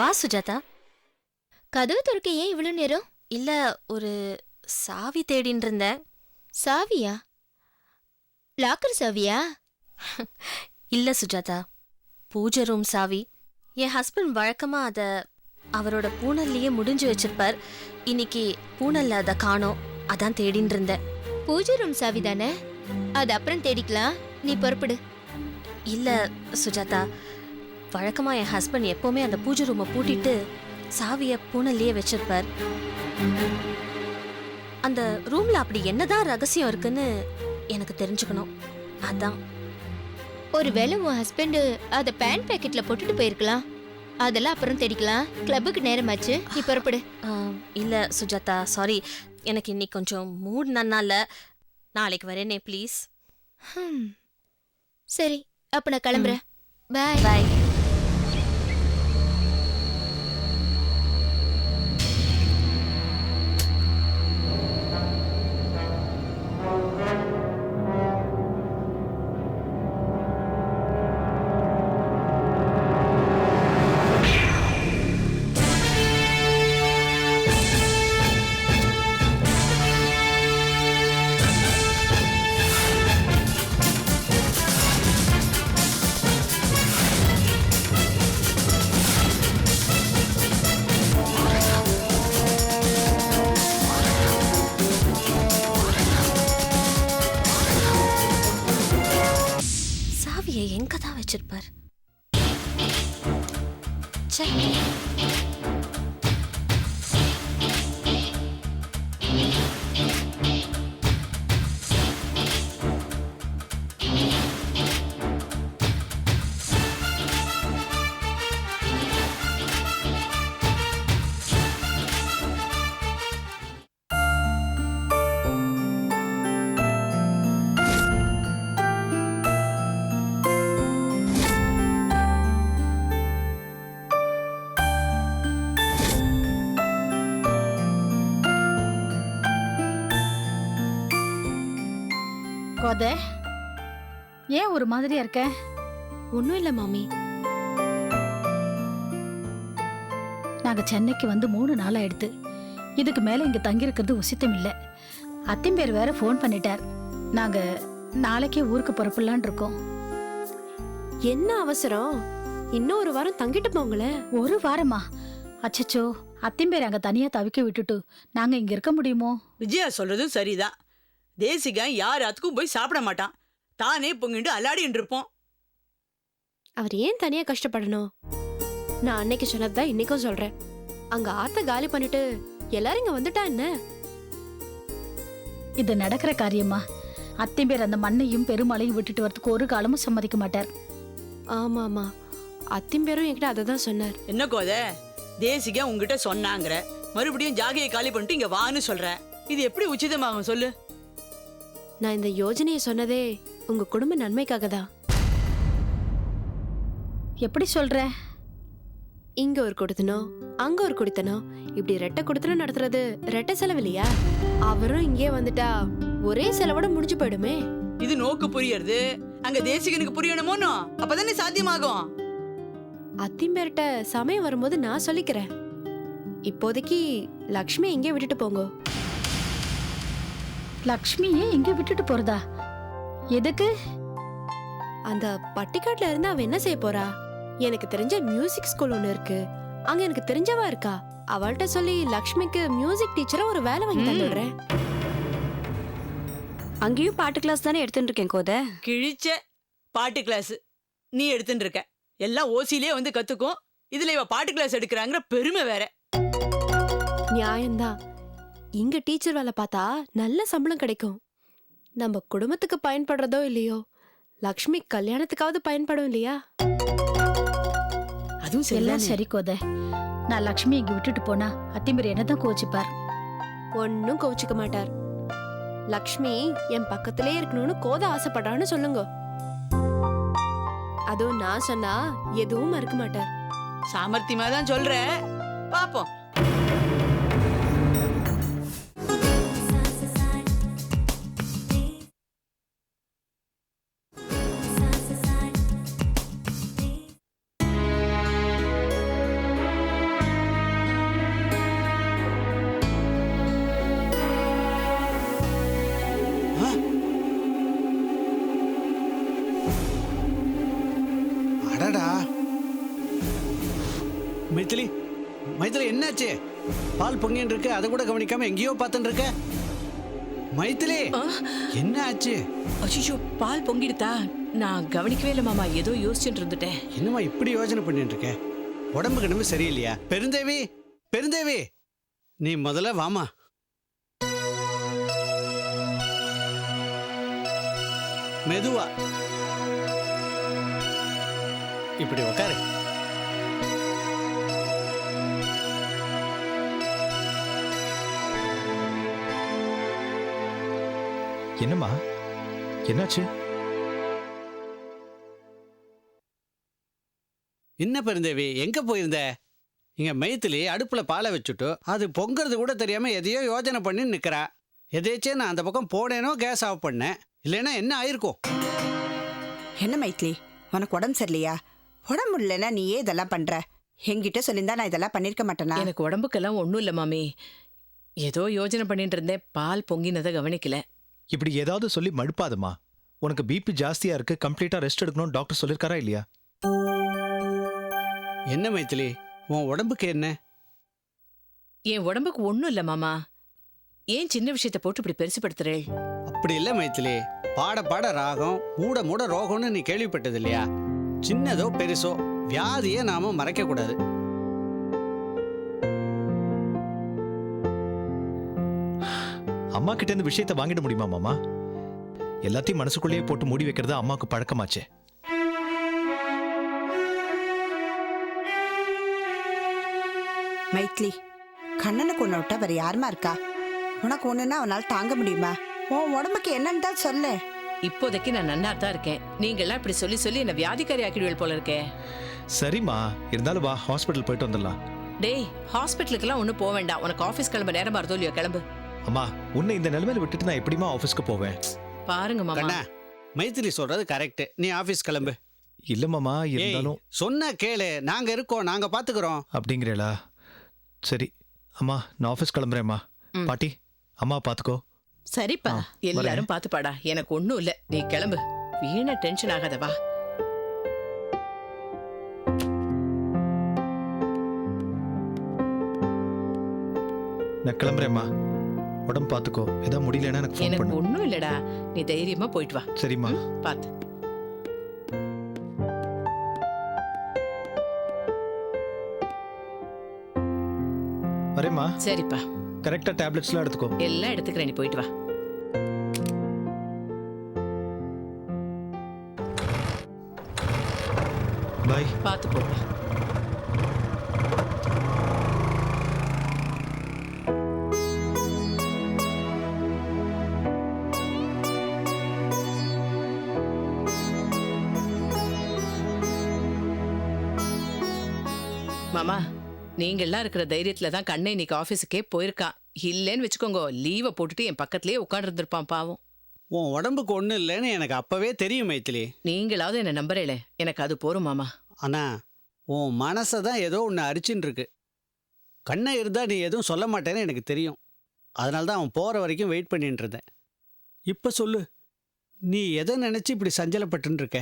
வா சுஜாதா. கதவு திறக்க ஏன் இவ்வளவு நேரம்? இல்ல ஒரு சாவி தேடின்னு இருந்தேன். சாவியா? லாக்கர் சாவியா? இல்ல சுஜாதா. பூஜை ரூம் சாவி. என் ஹஸ்பண்ட் வழக்கமா அத அவரோட பூனல்லையே முடிஞ்சு வச்சிருப்பார். இன்னைக்கு பூனல்ல அத காணோம். அதான் தேடின்னு இருந்தேன். பூஜை ரூம் சாவி தானே? அது அப்புறம் தேடிக்கலாம். நீ புறப்படு. இல்ல சுஜாதா. வழக்கமா என் ஹஸ்பண்ட் எப்பவுமே அந்த பூஜை ரூமை பூட்டிட்டு சாவிய பூனல்லையே வச்சிருப்பார். அந்த ரூம்ல அப்படி என்னதான் ரகசியம் இருக்குன்னு எனக்கு தெரிஞ்சுக்கணும். அதான். ஒருவேளை உன் ஹஸ்பண்ட் அத பேண்ட் பாக்கெட்ல போட்டுட்டு போயிருக்கலாம். அதெல்லாம் அப்புறம் தேடிக்கலாம் கிளப்புக்கு நேரமாச்சு. நீ புறப்படு. இல்ல சுஜாதா சாரி எனக்கு இன்னைக்கு கொஞ்சம் மூட் நன்னா இல்ல நாளைக்கு வரேனே ப்ளீஸ். சரி அப்ப நான் கிளம்புறேன். பாய் பாய் mensaje. கோத ஏன் ஒரு மாதிரியா இருக்க? ஒண்ணும் இல்ல மாமி. நாங்க சென்னைக்கு வந்து மூணு நாள் ஆயிடுத்து. இதுக்கு மேல இங்க தங்கி இருக்கிறது உசித்தம் இல்ல. அத்திம்பேர் வேற ஃபோன் பண்ணிட்டார். நாங்க நாளைக்கே ஊருக்கு புறப்படலான் இருக்கோம். என்ன அவசரம்? இன்னும் ஒரு வாரம் தங்கிட்டு போங்களேன் ஒரு வாரமா? அச்சச்சோ அத்திம்பேர் அங்க தனியா தவிக்க விட்டுட்டு நாங்க இங்க இருக்க முடியுமோ? விஜயா சொல்றதும் சரிதான். தேசிகன் யார் அதுக்கும் போய் சாப்பிட மாட்டான். தானே பொங்கிட்டு அல்லாடின்னு இருப்போம் அவர் ஏன் தனியா கஷ்டப்படணும்? நான் அன்னைக்கு சொன்னதுதான் இன்னைக்கும் சொல்றேன். அங்க ஆத்த காலி பண்ணிட்டு எல்லாரும் இங்க வந்துட்டா என்ன? இது நடக்கிற காரியமா அத்திம்பேர் அந்த மண்ணையும் பெருமழையும் விட்டுட்டு வரதுக்கு ஒரு காலமும் சம்மதிக்க மாட்டார். ஆமா ஆமா அத்திம்பேரும் என்கிட்ட அதை தான் சொன்னார். என்ன கோத? தேசிகன் உங்ககிட்ட சொன்னாங்கிற. மறுபடியும் ஜாகையை காலி பண்ணிட்டு இங்க வான்னு சொல்ற. இது எப்படி உச்சிதமாகும் சொல்லு? நான் இந்த யோஜனையை சொன்னதே உங்க குடும்ப நன்மைக்காக தான் எப்படி சொல்ற? இங்க ஒரு கொடுத்தனும் அங்க ஒரு கொடுத்தனும் இப்படி ரெட்டை கொடுத்தனும் நடத்துறது ரெட்டை செலவு இல்லையா அவரும் இங்கே வந்துட்டா ஒரே செலவோட முடிஞ்சு போயிடுமே. இது நோக்கு புரியறது. அங்க தேசிகனுக்கு புரியணுமோனோ அப்பதானே சாத்தியமாகும். அத்திம்பேர்ட்ட சமயம் வரும்போது நான் சொல்லிக்கிறேன். இப்போதைக்கு லக்ஷ்மி இங்கே விட்டுட்டு போங்க. லக்ஷ்மியே இங்க விட்டுட்டு போறதா? எதுக்கு? அந்த பட்டிக்காட்டுல இருந்து அவ என்ன செய்ய போறா? எனக்கு தெரிஞ்ச மியூசிக் ஸ்கூல் ஒண்ணு இருக்கு. அங்க எனக்கு தெரிஞ்சவா இருக்கா? அவள்கிட்ட சொல்லி லக்ஷ்மிக்கு மியூசிக் டீச்சரா ஒரு வேலை வாங்கி. தந்துடுறேன் அங்கேயும் பாட்டு கிளாஸ் தானே எடுத்துட்டு இருக்கேன் கோத? கிழிச்ச பாட்டு கிளாஸ் நீ எடுத்துட்டு இருக்க. எல்லாம் ஓசிலே வந்து கத்துக்கும். இதுல இவ பாட்டு கிளாஸ் எடுக்கிறாங்கிற பெருமை வேற. நியாயம்தான். இங்க டீச்சர் வேலை பார்த்தா நல்ல சம்பளம் கிடைக்கும். நம்ம குடும்பத்துக்கு பயன்படுறதோ இல்லையோ லக்ஷ்மி கல்யாணத்துக்காவது பயன்படும் இல்லையா? அதுவும் எல்லாம் சரி கோத. நான் லக்ஷ்மி இங்க விட்டுட்டு போனா அத்திம்பேர் என்னதான் கோச்சிப்பார் ஒன்னும் கோவிச்சுக்க மாட்டார். லக்ஷ்மி என் பக்கத்திலே இருக்கணும்னு கோத ஆசைப்படுறான்னு சொல்லுங்க. அதுவும் நான் சொன்னா எதுவும் மறுக்க மாட்டார். சாமர்த்தியமா தான் சொல்ற. பாப்போம். மைத்திலி மைத்திலி என்னாச்சு? பால் பொங்கின்னு இருக்கு அதை கூட கவனிக்காம எங்கேயோ பார்த்துட்டு இருக்க. மைத்திலி என்ன ஆச்சு அச்சிச்சோ பால் பொங்கிடுதா? நான் கவனிக்கவே இல்லை மாமா ஏதோ யோசிச்சுட்டு இருந்துட்டேன். என்னம்மா இப்படி யோசனை பண்ணிட்டு இருக்க? உடம்புக்கு நம்ம சரியில்லையா? பெருந்தேவி பெருந்தேவி நீ முதல்ல வாமா மெதுவா. இப்படி உட்காரு என்னம்மா? என்னாச்சு? என்ன பெருந்தேவி எங்க போயிருந்த? இங்க மைத்திலி அடுப்புல பாலை வச்சுட்டு அது பொங்குறது கூட தெரியாம எதையோ யோஜனை பண்ணி நிக்கிறா. எதேச்சே நான் அந்த பக்கம் போனேனோ கேஸ் ஆஃப் பண்ணேன். இல்லைன்னா என்ன ஆயிருக்கும்? என்ன மைத்லி உனக்கு உடம்பு சரியில்லையா? உடம்பு இல்லைன்னா நீ ஏன் இதெல்லாம் பண்ற. என்கிட்ட சொல்லியிருந்தா நான் இதெல்லாம் பண்ணிருக்க மாட்டேனா? எனக்கு உடம்புக்கெல்லாம் ஒன்றும் இல்லை மாமி. ஏதோ யோசனை பண்ணிட்டு இருந்தேன் பால் பொங்கினதை கவனிக்கல. இப்படி ஏதாவது சொல்லி மடுப்பாதம்மா. உனக்கு பிபி ஜாஸ்தியா இருக்கு கம்ப்ளீட்டா ரெஸ்ட் எடுக்கணும் டாக்டர் சொல்லிருக்காரா இல்லையா? என்ன மைத்திலி உன் உடம்புக்கு என்ன? என் உடம்புக்கு ஒன்றும் இல்லை மாமா. ஏன் சின்ன விஷயத்தை போட்டு இப்படி பெருசுப்படுத்துறேள் அப்படி இல்லை மைத்திலி. பாட பாட ராகம் மூட மூட ரோகம்னு நீ கேள்விப்பட்டது இல்லையா? சின்னதோ பெருசோ வியாதியை நாம மறைக்க கூடாது அம்மா கிட்ட இருந்து விஷயத்தை வாங்கிட முடியுமா மாமா? எல்லாத்தையும் மனசுக்குள்ளேயே போட்டு மூடி வைக்கிறது அம்மாவுக்கு பழக்கமாச்சே. மைத்லி கண்ணனுக்கு ஒன்று விட்டா வேற யாருமா இருக்கா? உனக்கு ஒண்ணுன்னா அவனால தாங்க முடியுமா? உன் உடம்புக்கு என்னன்னு தான் சொல்லு. இப்போதைக்கு நான் நன்னா தான் இருக்கேன். நீங்கெல்லாம் இப்படி சொல்லி சொல்லி என்ன வியாதிக்காரி ஆக்கிடுவேல் போல இருக்கே. சரிம்மா இருந்தாலும் வா ஹாஸ்பிட்டல் போயிட்டு வந்துடலாம். டேய் ஹாஸ்பிட்டலுக்கெல்லாம் ஒன்றும் போக வேண்டாம். உனக்கு ஆஃபீஸ் கிளம்ப நேரம் வருதோ இல்லையோ கிளம்பு. அம்மா உன்னை இந்த நிலைமையில விட்டுட்டு நான் எப்படிமா ஆஃபீஸ்க்கு போவேன்? பாருங்க மாமா. கண்ணா மைத்திலி சொல்றது கரெக்ட் நீ ஆபீஸ் கிளம்பு. இல்ல மாமா ஏய், இருந்தாலும் சொன்னா கேளு. நாங்க இருக்கோம் நாங்க பாத்துக்கிறோம். அப்படிங்கிறேளா? சரி அம்மா நான் ஆஃபீஸ் கிளம்புறேம்மா. பாட்டி அம்மா பாத்துக்கோ. சரிப்பா. ஆ. எல்லாரும் பாத்துப்பாடா. எனக்கு ஒன்றும் இல்லை. நீ கிளம்பு. வீணா டென்ஷன் ஆகாத வா. நான் கிளம்புறேம்மா. உடம்பு பாத்துக்கோ. ஏதாவது முடியலன்னா எனக்கு ஃபோன் எனக்கு பண்ணு. ஒன்றும் இல்லடா. நீ தைரியமா போயிட்டு வா. சரிம்மா. பார்த்து வரேம்மா. சரிப்பா. கரெக்டா டேப்லெட்ஸ்லாம் எடுத்துக்கோ. எல்லாம் எடுத்துக்கிறேன். நீ போயிட்டு வா. பாய். பார்த்து போப்பா நீங்கெல்லாம் இருக்கிற தைரியத்துல தான் கண்ணை இன்னைக்கு ஆபீஸுக்கே போயிருக்கான் இல்லைன்னு வச்சுக்கோங்க லீவை போட்டுட்டு என் பக்கத்துலயே உட்காந்துருந்துருப்பான் பாவம். உன் உடம்புக்கு ஒன்றும் இல்லைன்னு எனக்கு அப்பவே தெரியும் மைத்திலி. நீங்களாவது என்ன நம்புறேல எனக்கு அது போரும் மாமா. ஆனா உன் மனசை தான் ஏதோ ஒன்று அரிச்சுன்னு இருக்கு. கண்ணை இருந்தா நீ எதுவும் சொல்ல மாட்டேன்னு எனக்கு தெரியும். அதனால தான் அவன் போற வரைக்கும் வெயிட் பண்ணிட்டு இருந்தேன். இப்ப சொல்லு நீ எதை நினைச்சு இப்படி சஞ்சலப்பட்டுன்னு இருக்க?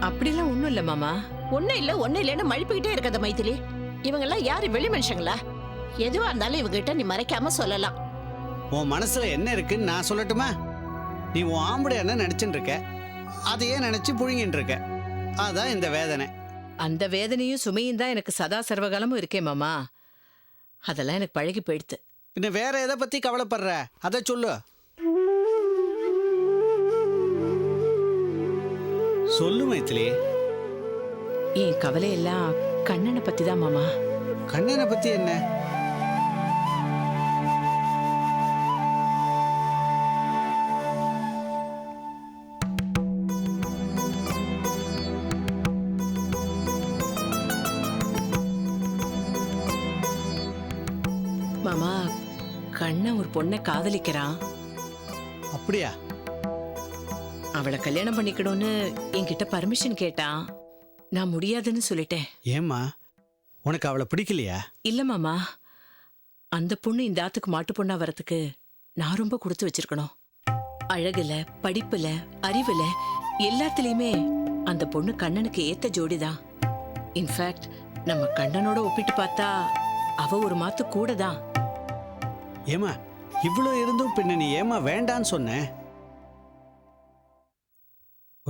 அப்படிலாம் ஒண்ணும் இல்ல மாமா. ஒண்ணும் இல்ல ஒண்ணும் இல்லைன்னு மழுப்பிக்கிட்டே இருக்காத மைத்திலி இவங்க எல்லாம் யாரு? வெளி மனுஷங்களா? எதுவா இருந்தாலும் இவகிட்ட நீ மறைக்காம சொல்லலாம். உன் மனசுல என்ன இருக்குன்னு நான் சொல்லட்டுமா? நீ உன் என்ன நினைச்சுட்டு இருக்க? அதையே நினைச்சு புழுங்கின்னு இருக்க. அதான் இந்த வேதனை. அந்த வேதனையும் சுமையும் தான் எனக்கு சதா சர்வகாலமும் இருக்கே மாமா. அதெல்லாம் எனக்கு பழகி போயிடுத்து. பின்ன வேற எதை பத்தி கவலைப்படுற? அதை சொல்லு. சொல்லு மைத்திலி என் கவலையெல்லாம் கண்ணனை பத்தி தான் மாமா. கண்ணனை பத்தி என்ன? மாமா கண்ணன் ஒரு பொண்ணை காதலிக்கிறான். அப்படியா? அவளை கல்யாணம் பண்ணிக்கணும்னு என்கிட்ட பர்மிஷன் கேட்டான் நான் முடியாதுன்னு சொல்லிட்டேன். ஏம்மா? உனக்கு அவளை பிடிக்கலையா? இல்ல மாமா. அந்த பொண்ணு இந்த ஆத்துக்கு மாட்டு பொண்ணா வரதுக்கு நான் ரொம்ப கொடுத்து வச்சிருக்கணும். அழகுல படிப்புல அறிவுல எல்லாத்துலயுமே அந்த பொண்ணு கண்ணனுக்கு ஏத்த ஜோடிதான். இன்ஃபேக்ட் நம்ம கண்ணனோட ஒப்பிட்டு பார்த்தா அவ ஒரு மாத்து கூட தான் ஏமா இவ்வளோ இருந்தும் பின்ன நீ ஏமா வேண்டான்னு சொன்ன?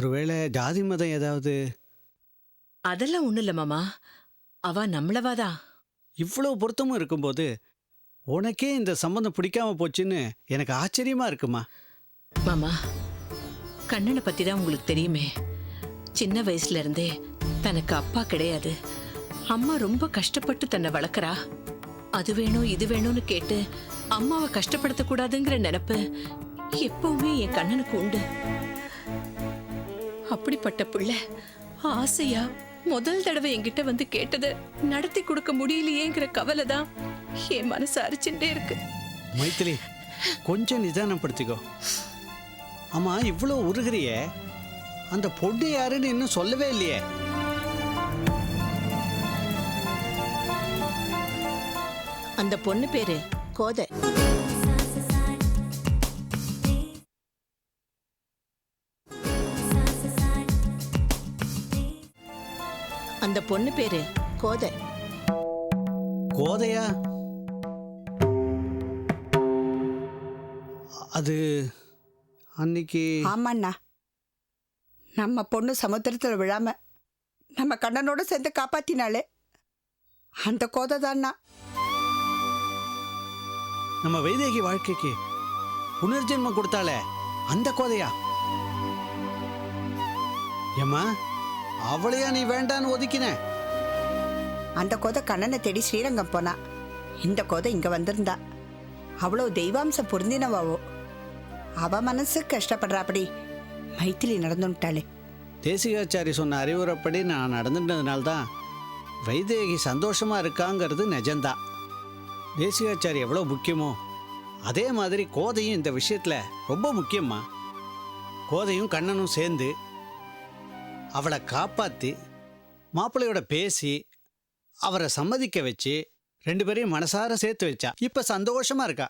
ஒருவேளை ஜாதி மதம் ஏதாவது? அதெல்லாம் ஒண்ணு இல்ல மாமா. அவ நம்மளவாதான் இவ்வளோ பொருத்தமும் இருக்கும்போது உனக்கே இந்த சம்மந்தம் பிடிக்காம போச்சுன்னு எனக்கு ஆச்சரியமா இருக்குமா? மாமா கண்ணனை பத்தி தான் உங்களுக்கு தெரியுமே. சின்ன வயசுல இருந்தே தனக்கு அப்பா கிடையாது. அம்மா ரொம்ப கஷ்டப்பட்டு தன்னை வளர்க்கறா. அது வேணும் இது வேணும்னு கேட்டு அம்மாவை கஷ்டப்படுத்த கூடாதுங்கிற நினைப்பு எப்பவுமே என் கண்ணனுக்கு உண்டு. அப்படிப்பட்ட பிள்ளை. ஆசையா முதல் தடவை என்கிட்ட வந்து கேட்டதை நடத்தி கொடுக்க முடியலையேங்கிற கவலை தான் என் மனசு அரிச்சுட்டே இருக்கு. மைத்திலி கொஞ்சம் நிதானப்படுத்திக்கோ. ஆமா இவ்வளோ உருகிறியே. அந்த பொண்ணு யாருன்னு இன்னும் சொல்லவே இல்லையே. அந்த பொண்ணு பேரு கோதை. பொண்ணு பேரு கோதை. கோதையா? அது அன்னைக்கு ஆமாண்ணா. நம்ம பொண்ணு சமுத்திரத்துல விழாம நம்ம கண்ணனோட சேர்ந்து காப்பாத்தினாலே அந்த கோதை தான்னா நம்ம வைதேகி வாழ்க்கைக்கு புனர்ஜென்மம் கொடுத்தாளே அந்த கோதையா? ஏம்மா அவளையா நீ வேண்டான்னு ஒதுக்கின? அந்த கொதை கண்ணனை தேடி ஸ்ரீரங்கம் போனா. இந்த கொதை இங்கே வந்திருந்தா. அவ்வளோ தெய்வாம்சம் பொருந்தினவாவோ. அவ மனசு கஷ்டப்படுறாப்படி. மைத்திலி நடந்துட்டாளே தேசிகாச்சாரி சொன்ன அறிவுரைப்படி நான் நடந்துட்டதுனால தான் வைதேகி சந்தோஷமா இருக்காங்கிறது நிஜம்தான். தேசிகாச்சாரி எவ்வளோ முக்கியமோ அதே மாதிரி கோதையும் இந்த விஷயத்தில் ரொம்ப முக்கியம்மா. கோதையும் கண்ணனும் சேர்ந்து அவளை காப்பாற்றி மாப்பிள்ளையோட பேசி அவரை சம்மதிக்க வச்சு ரெண்டு பேரையும் மனசார சேர்த்து வச்சா. இப்போ சந்தோஷமாக இருக்கா?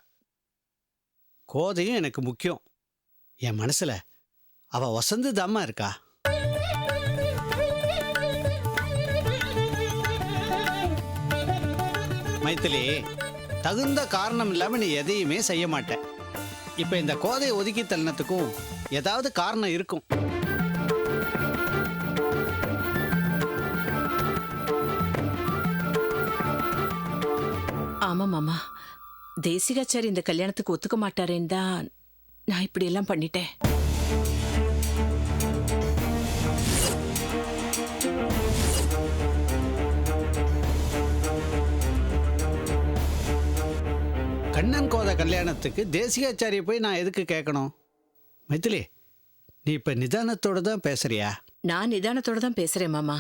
கோதையும் எனக்கு முக்கியம். என் மனசில் அவள் வசந்து தாம்மா இருக்கா? மைத்திலி தகுந்த காரணம் இல்லாமல் நீ எதையுமே செய்ய மாட்டேன் இப்போ இந்த கோதையை ஒதுக்கி தள்ளினத்துக்கும் ஏதாவது காரணம் இருக்கும். ஆமா மாமா. தேசிகாச்சாரி இந்த கல்யாணத்துக்கு ஒத்துக்க மாட்டாரேன்னு தான் நான் இப்படி எல்லாம் பண்ணிட்டேன். கண்ணன் கோதை கல்யாணத்துக்கு தேசிகாச்சாரியை போய் நான் எதுக்கு கேட்கணும்? மைத்திலி நீ இப்ப நிதானத்தோட தான் பேசுறியா? நான் நிதானத்தோட தான் பேசுறேன் மாமா.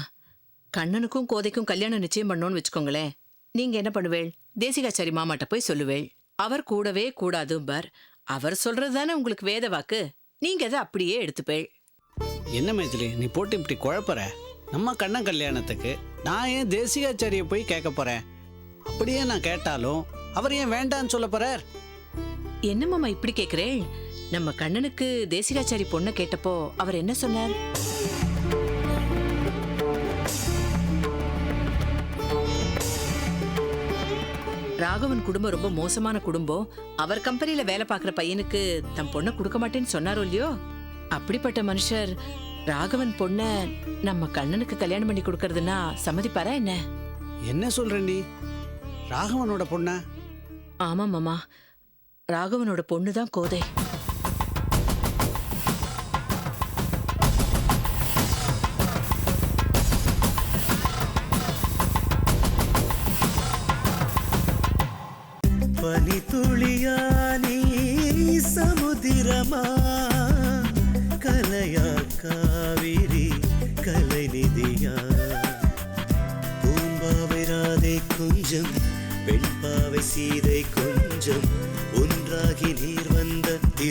கண்ணனுக்கும் கோதைக்கும் கல்யாணம் நிச்சயம் பண்ணோன்னு வச்சுக்கோங்களேன். நீங்க என்ன பண்ணுவேள்? தேசிகாச்சாரி மாமாட்ட போய் சொல்லுவேள். அவர் கூடவே கூடாதும்பார். அவர் சொல்றது தானே உங்களுக்கு வேத வாக்கு? நீங்க அதை அப்படியே எடுத்துப்பேள். என்ன மைத்திலி நீ போட்டு இப்படி குழப்பற? நம்ம கண்ணன் கல்யாணத்துக்கு நான் ஏன் தேசிகாச்சாரியை போய் கேட்க போறேன்? அப்படியே நான் கேட்டாலும் அவர் ஏன் வேண்டான்னு சொல்ல போறார்? என்ன மாமா இப்படி கேக்குறேள் நம்ம கண்ணனுக்கு தேசிகாச்சாரி பொண்ணை கேட்டப்போ அவர் என்ன சொன்னார்? ராகவன் குடும்பம் ரொம்ப மோசமான குடும்பம். அவர் கம்பெனில வேலை பார்க்குற பையனுக்கு தம் பொண்ணை கொடுக்க மாட்டேன்னு சொன்னாரோ இல்லையோ? அப்படிப்பட்ட மனுஷர் ராகவன் பொண்ண நம்ம கண்ணனுக்கு கல்யாணம் பண்ணி கொடுக்கறதுன்னா சம்மதிப்பாரா என்ன? என்ன சொல்ற நீ ராகவனோட பொண்ணா? ஆமா மாமா. ராகவனோட பொண்ணு தான் கோதை.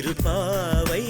திருப்பாவை